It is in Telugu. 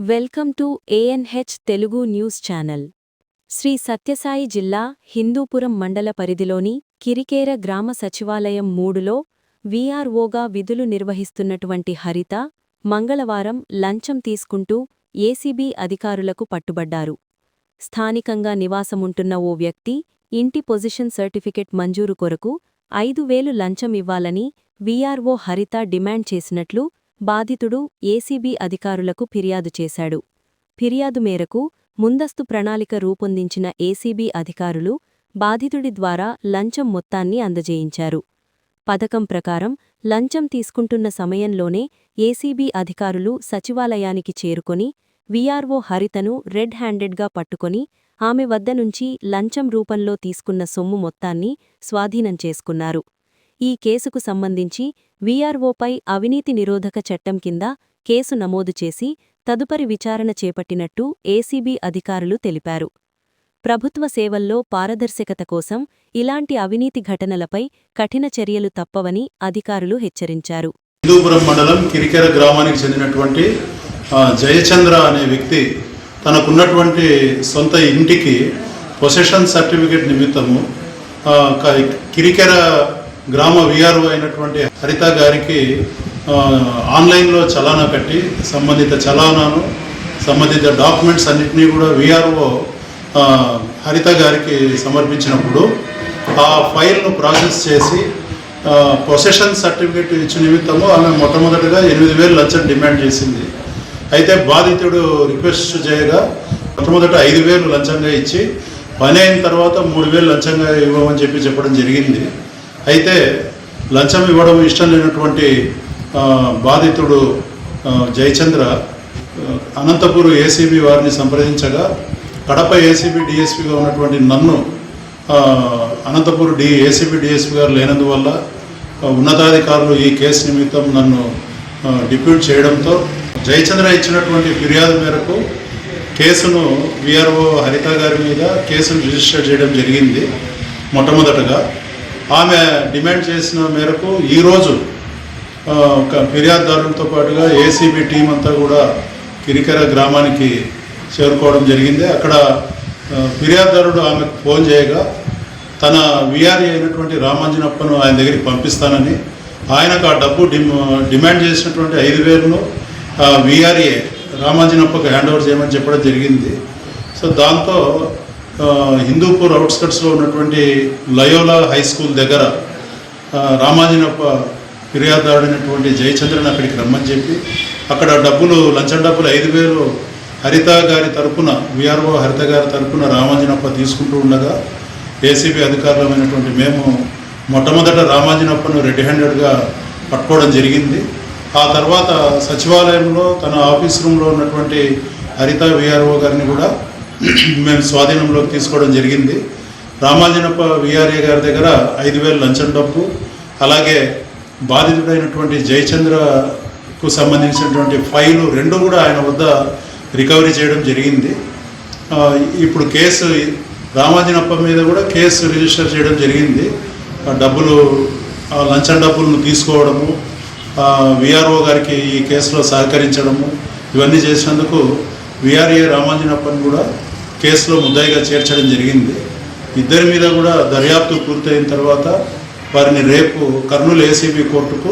Welcome to ANH Telugu news channel. Sri Sathyasai జిల్లా హిందూపురం మండల పరిధిలోని కిరికేర గ్రామ సచివాలయం మూడులో వీఆర్ఓగా విధులు నిర్వహిస్తున్నటువంటి హరిత మంగళవారం లంచం తీసుకుంటూ ఏసీబీ అధికారులకు పట్టుబడ్డారు. స్థానికంగా నివాసముంటున్న ఓ వ్యక్తి ఇంటి పొజిషన్ సర్టిఫికెట్ మంజూరు కొరకు ఐదు వేలు లంచం ఇవ్వాలని వీఆర్ఓ హరిత డిమాండ్ చేసినట్లు బాధితుడు ఏసీబీ అధికారులకు ఫిర్యాదు చేశాడు. ఫిర్యాదు మేరకు ముందస్తు ప్రణాళిక రూపొందించిన ఏసీబీ అధికారులు బాధితుడి ద్వారా లంచం మొత్తాన్ని అందజేయించారు. పథకం ప్రకారం లంచం తీసుకుంటున్న సమయంలోనే ఏసీబీ అధికారులు సచివాలయానికి చేరుకొని వీఆర్ఓ హరితను రెడ్ హ్యాండెడ్గా పట్టుకొని ఆమె వద్ద నుంచి లంచం రూపంలో తీసుకున్న సొమ్ము మొత్తాన్ని స్వాధీనం చేసుకున్నారు. ఈ కేసుకు సంబంధించి వీఆర్ఓపై అవినీతి నిరోధక చట్టం కింద కేసు నమోదు చేసి తదుపరి విచారణ చేపట్టినట్టు ఏసీబీ అధికారులు తెలిపారు. ప్రభుత్వ సేవల్లో పారదర్శకత కోసం ఇలాంటి అవినీతి ఘటనలపై కఠిన చర్యలు తప్పవని అధికారులు హెచ్చరించారు. హిందూపురం మండలం కిరికెర గ్రామానికి చెందినటువంటి జయచంద్ర అనే వ్యక్తి తనకున్నటువంటి సొంత ఇంటికి పొసెషన్ సర్టిఫికేట్ నిమిత్తము కిరికెర గ్రామ విఆర్ఓ అయినటువంటి హరిత గారికి ఆన్లైన్లో చలానా కట్టి సంబంధిత చలానాను సంబంధిత డాక్యుమెంట్స్ అన్నింటినీ కూడా విఆర్ఓ హరిత గారికి సమర్పించినప్పుడు ఆ ఫైల్ను ప్రాసెస్ చేసి పొసెషన్ సర్టిఫికేట్ ఇచ్చిన నిమిత్తము ఆమె మొట్టమొదటిగా ఎనిమిది వేలు లంచం డిమాండ్ చేసింది. అయితే బాధితుడు రిక్వెస్ట్ చేయగా మొట్టమొదట ఐదు వేలు లంచంగా ఇచ్చి పని అయిన తర్వాత మూడు వేలు లంచంగా ఇవ్వమని చెప్పి చెప్పడం జరిగింది. అయితే లంచం ఇవ్వడం ఇష్టం లేనటువంటి బాధితుడు జయచంద్ర అనంతపూర్ ఏసీబీ వారిని సంప్రదించగా కడప ఏసీబీ డిఎస్పీగా ఉన్నటువంటి నన్ను అనంతపూర్ డి ఏసీబీ డిఎస్పీ గారు లేనందువల్ల ఉన్నతాధికారులు ఈ కేసు నిమిత్తం నన్ను డిప్యూట్ చేయడంతో జయచంద్ర ఇచ్చినటువంటి ఫిర్యాదు మేరకు కేసును విఆర్ఓ హరిత గారి మీద కేసును రిజిస్టర్ చేయడం జరిగింది మొట్టమొదటగా. ఆమె డిమాండ్ చేసిన మేరకు ఈరోజు ఒక ఫిర్యాదుదారులతో పాటుగా ఏసీబీ టీం అంతా కూడా కిరికెర గ్రామానికి చేరుకోవడం జరిగింది. అక్కడ ఫిర్యాదుదారుడు ఆమెకు ఫోన్ చేయగా తన విఆర్ఏ అయినటువంటి రామాంజనప్పను ఆయన దగ్గరికి పంపిస్తానని ఆయనకు ఆ డబ్బు డిమ్ డిమాండ్ చేసినటువంటి ఐదు వేలను విఆర్ఏ రామాంజనప్పకు హ్యాండ్ ఓవర్ చేయమని చెప్పడం జరిగింది. సో దాంతో హిందూపూర్ అవుట్స్కట్స్లో ఉన్నటువంటి లయోలా హై స్కూల్ దగ్గర రామాజీనప్ప రామాంజనప్ప ఫిర్యాదుదారుడైనటువంటి జయచంద్రన్ అక్కడికి రమ్మని చెప్పి అక్కడ డబ్బులు లంచం డబ్బులు ఐదు వేలు హరిత గారి తరపున విఆర్ఓ హరిత గారి తరపున రామాంజనప్ప తీసుకుంటూ ఉండగా ఏసీబీ అధికారులమైనటువంటి మేము మొట్టమొదట రామాంజనప్పను రెడ్ హ్యాండెడ్గా పట్టుకోవడం జరిగింది. ఆ తర్వాత సచివాలయంలో తన ఆఫీస్ రూమ్లో ఉన్నటువంటి హరిత విఆర్ఓ గారిని కూడా మేము స్వాధీనంలోకి తీసుకోవడం జరిగింది. రామాజనప్ప విఆర్ఏ గారి దగ్గర ఐదు వేలు లంచం డబ్బు అలాగే బాధితుడైనటువంటి జయచంద్రకు సంబంధించినటువంటి ఫైలు రెండు కూడా ఆయన వద్ద రికవరీ చేయడం జరిగింది. ఇప్పుడు కేసు రామాజనప్ప మీద కూడా కేసు రిజిస్టర్ చేయడం జరిగింది. డబ్బులు లంచం డబ్బులను తీసుకోవడము విఆర్ఓ గారికి ఈ కేసులో సహకరించడము ఇవన్నీ చేసినందుకు విఆర్ఏ రామాంజనప్పని కూడా కేసులో ముద్దాయిగా చేర్చడం జరిగింది. ఇద్దరి మీద కూడా దర్యాప్తు పూర్తయిన తర్వాత వారిని రేపు కర్నూలు ఏసీబీ కోర్టుకు